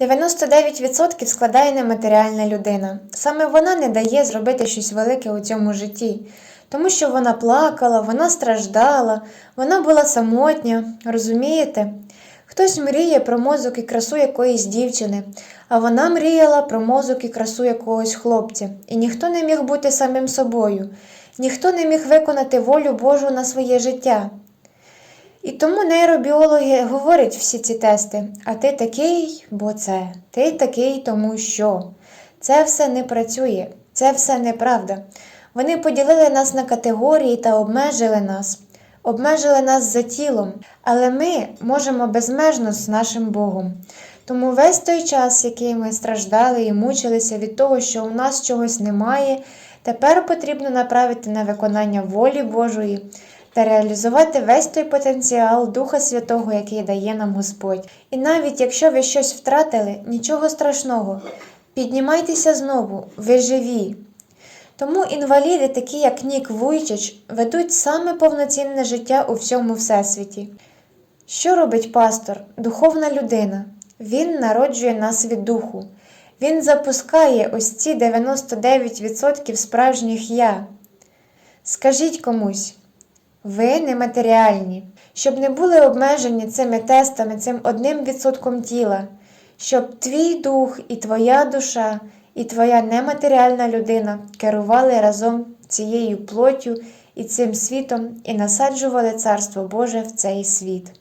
99% складає нематеріальна людина. Саме вона не дає зробити щось велике у цьому житті, тому що вона плакала, вона страждала, вона була самотня, розумієте? Хтось мріє про мозок і красу якоїсь дівчини, а вона мріяла про мозок і красу якогось хлопця, і ніхто не міг бути самим собою, ніхто не міг виконати волю Божу на своє життя. І тому нейробіологи говорять всі ці тести, а ти такий, бо це, ти такий, тому що. Це все не працює, це все неправда. Вони поділили нас на категорії та обмежили нас, обмежили нас за тілом, але ми можемо безмежно з нашим Богом. Тому весь той час, який ми страждали і мучилися від того, що у нас чогось немає, тепер потрібно направити на виконання волі Божої та реалізувати весь той потенціал Духа Святого, який дає нам Господь. І навіть якщо ви щось втратили, нічого страшного, піднімайтеся знову, ви живі. Тому інваліди, такі як Нік Вуйчич, ведуть саме повноцінне життя у всьому всесвіті. Що робить пастор, духовна людина? Він народжує нас від духу. Він запускає ось ці 99% справжніх я. Скажіть комусь, ви нематеріальні, щоб не були обмежені цими тестами, цим одним відсотком тіла, щоб твій дух і твоя душа, і твоя нематеріальна людина керували разом цією плоттю і цим світом і насаджували Царство Боже в цей світ.